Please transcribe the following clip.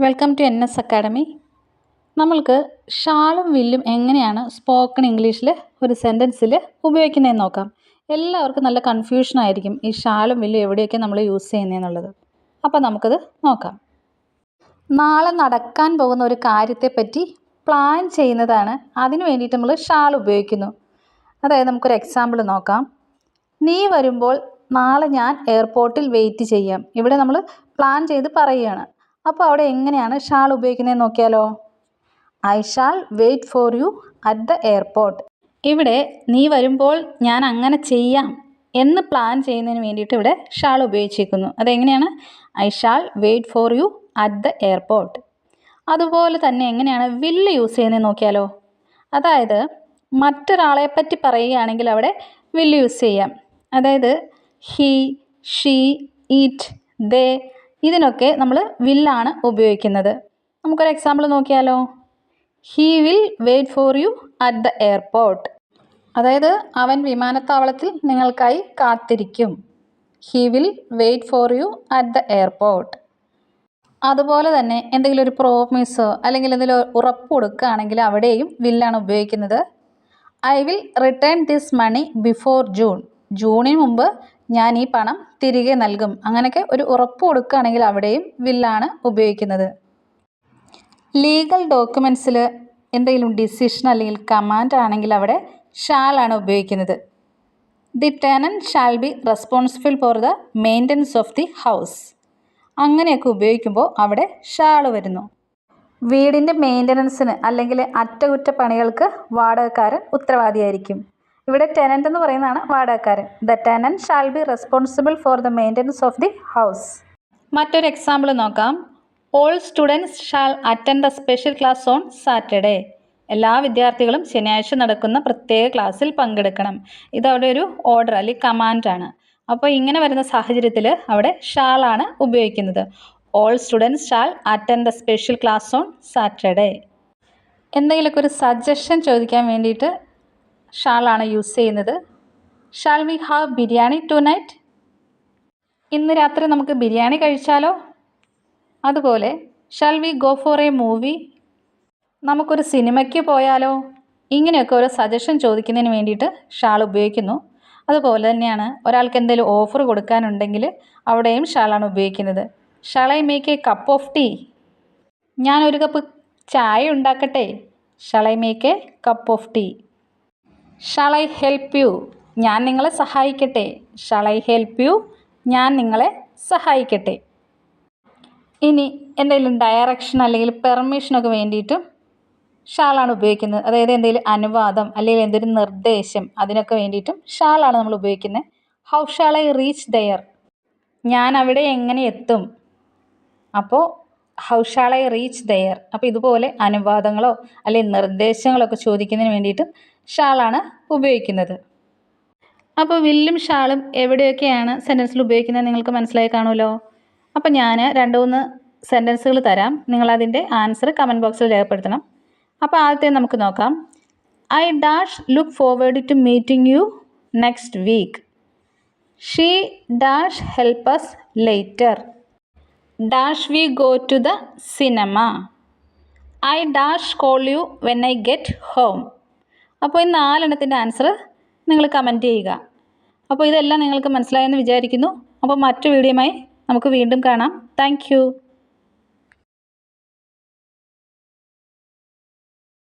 Welcome to N S academy നമ്മൾക്ക് ഷാളും വില്ലും എങ്ങനെയാണ് സ്പോക്കൺ ഇംഗ്ലീഷിൽ ഒരു സെന്റൻസിൽ ഉപയോഗിക്കുന്നതെന്ന് നോക്കാം. എല്ലാവർക്കും നല്ല കൺഫ്യൂഷൻ ആയിരിക്കും ഈ ഷാളും വില്ലും എവിടെയൊക്കെ നമ്മൾ യൂസ് ചെയ്യുന്നതെന്നുള്ളത് അപ്പോൾ നമുക്കത് നോക്കാം. നാളെ നടക്കാൻ പോകുന്ന ഒരു കാര്യത്തെപ്പറ്റി പ്ലാൻ ചെയ്യുന്നതാണ് അതിന് വേണ്ടിയിട്ട് നമ്മൾ ഷാൾ ഉപയോഗിക്കുന്നു. അതായത് നമുക്കൊരു എക്സാമ്പിൾ നോക്കാം. നീ വരുമ്പോൾ നാളെ ഞാൻ എയർപോർട്ടിൽ വെയിറ്റ് ചെയ്യാം. ഇവിടെ നമ്മൾ പ്ലാൻ ചെയ്ത് പറയുകയാണ്. അപ്പോൾ അവിടെ എങ്ങനെയാണ് ഷാൾ ഉപയോഗിക്കുന്നത് നോക്കിയാലോ? I shall wait for you at the airport ഇവിടെ നീ വരുമ്പോൾ ഞാൻ അങ്ങനെ ചെയ്യാം എന്ന് പ്ലാൻ ചെയ്യുന്നതിന് വേണ്ടിയിട്ട് ഇവിടെ ഷാൾ ഉപയോഗിച്ചിരിക്കുന്നു. അതെങ്ങനെയാണ്? I shall wait for you at the airport അതുപോലെ തന്നെ എങ്ങനെയാണ് വില്ല് യൂസ് ചെയ്യുന്നത് നോക്കിയാലോ? അതായത് മറ്റൊരാളെ പറ്റി പറയുകയാണെങ്കിൽ അവിടെ വില്ല് യൂസ് ചെയ്യാം. അതായത് ഹീ ഷീ ഇറ്റ് ദേ ഇതിനൊക്കെ നമ്മൾ വില്ലാണ് ഉപയോഗിക്കുന്നത്. നമുക്കൊരു എക്സാമ്പിൾ നോക്കിയാലോ? He will wait for you at the airport അതായത് അവൻ വിമാനത്താവളത്തിൽ നിങ്ങൾക്കായി കാത്തിരിക്കും. He will wait for you at the airport അതുപോലെ തന്നെ എന്തെങ്കിലും ഒരു പ്രോമിസോ അല്ലെങ്കിൽ എന്തെങ്കിലും ഉറപ്പ് കൊടുക്കുകയാണെങ്കിൽ അവിടെയും വില്ലാണ് ഉപയോഗിക്കുന്നത്. I will return this money before June ജൂണിന് മുമ്പ് ഞാൻ ഈ പണം തിരികെ നൽകും. അങ്ങനെയൊക്കെ ഒരു ഉറപ്പ് കൊടുക്കുകയാണെങ്കിൽ അവിടെയും വില്ലാണ് ഉപയോഗിക്കുന്നത്. ലീഗൽ ഡോക്യുമെൻസിൽ എന്തെങ്കിലും ഡിസിഷൻ അല്ലെങ്കിൽ കമാൻഡ് ആണെങ്കിൽ അവിടെ ഷാലാണ് ഉപയോഗിക്കുന്നത്. The tenant shall be responsible for the maintenance of the house. അങ്ങനെയൊക്കെ ഉപയോഗിക്കുമ്പോൾ അവിടെ ഷാൾ വരുന്നു. വീടിന്റെ മെയിന്റനൻസിന് അല്ലെങ്കിൽ അറ്റകുറ്റപ്പണികൾക്ക് വാടകക്കാരൻ ഉത്തരവാദിയായിരിക്കും. ഇവിടെ ടെനന്റ് എന്ന് പറയുന്നതാണ് വാടകക്കാരൻ. The tenant shall be responsible for the maintenance of the house മറ്റൊരു എക്സാമ്പിൾ നോക്കാം. All students shall attend a special class on Saturday എല്ലാ വിദ്യാർത്ഥികളും ശനിയാഴ്ച നടക്കുന്ന പ്രത്യേക ക്ലാസ്സിൽ പങ്കെടുക്കണം. ഇത് അവിടെ ഒരു ഓർഡർ അല്ലെങ്കിൽ കമാൻഡാണ് അപ്പോൾ ഇങ്ങനെ വരുന്ന സാഹചര്യത്തിൽ അവിടെ ഷാളാണ് ഉപയോഗിക്കുന്നത്. All students shall attend the special class on Saturday എന്തെങ്കിലുമൊക്കെ ഒരു സജഷൻ ചോദിക്കാൻ വേണ്ടിയിട്ട് ഷാളാണ് യൂസ് ചെയ്യുന്നത്. Shall we have biryani tonight ഇന്ന് രാത്രി നമുക്ക് ബിരിയാണി കഴിച്ചാലോ? അതുപോലെ shall we go for a movie നമുക്കൊരു സിനിമയ്ക്ക് പോയാലോ? ഇങ്ങനെയൊക്കെ ഒരു സജഷൻ ചോദിക്കുന്നതിന് വേണ്ടിയിട്ട് ഷാൾ ഉപയോഗിക്കുന്നു. അതുപോലെ തന്നെയാണ് ഒരാൾക്ക് എന്തെങ്കിലും ഓഫർ കൊടുക്കാനുണ്ടെങ്കിൽ അവിടെയും ഷാളാണ് ഉപയോഗിക്കുന്നത്. Shall make a cup of tea ഞാനൊരു കപ്പ് ചായ ഉണ്ടാക്കട്ടെ? Shall make a cup of tea shall I help you ഞാൻ നിങ്ങളെ സഹായിക്കട്ടെ. ഷാൾ ഐ ഹെൽപ്പ് യു ഞാൻ നിങ്ങളെ സഹായിക്കട്ടെ. ഇനി എന്തെങ്കിലും ഡയറക്ഷൻ അല്ലെങ്കിൽ പെർമിഷനൊക്കെ വേണ്ടിയിട്ടും ഷാളാണ് ഉപയോഗിക്കുന്നത്. അതായത് എന്തെങ്കിലും അനുവാദം അല്ലെങ്കിൽ എന്തെങ്കിലും നിർദ്ദേശം അതിനൊക്കെ വേണ്ടിയിട്ടും ഷാളാണ് നമ്മൾ ഉപയോഗിക്കുന്നത്. How shall I reach there ഞാൻ അവിടെ എങ്ങനെ എത്തും? അപ്പോൾ how shall I reach there അപ്പോൾ ഇതുപോലെ അനുവാദങ്ങളോ അല്ലെങ്കിൽ നിർദ്ദേശങ്ങളൊക്കെ ചോദിക്കുന്നതിന് വേണ്ടിയിട്ടും ഷാളാണ് ഉപയോഗിക്കുന്നത്. അപ്പോൾ വില്ലും ഷാളും എവിടെയൊക്കെയാണ് സെന്റൻസിൽ ഉപയോഗിക്കുന്നത് നിങ്ങൾക്ക് മനസ്സിലായി കാണുമല്ലോ? അപ്പോൾ ഞാൻ രണ്ട് മൂന്ന് സെന്റൻസുകൾ തരാം. നിങ്ങൾ നിങ്ങളതിന്റെ ആൻസർ കമന്റ് ബോക്സിൽ രേഖപ്പെടുത്തണം. അപ്പോൾ ആദ്യത്തെ നമുക്ക് നോക്കാം. I dash look forward to meeting you next week she dash help us later dash we go to the cinema I dash call you when I get home അപ്പോൾ ഈ നാലെണ്ണത്തിന്റെ ആൻസർ നിങ്ങൾ comment ചെയ്യുക. അപ്പോൾ ഇതെല്ലാം നിങ്ങൾക്ക് മനസ്സിലായെന്ന് വിചാരിക്കുന്നു. അപ്പോൾ മറ്റു വീഡിയോയുമായി നമുക്ക് വീണ്ടും കാണാം. താങ്ക്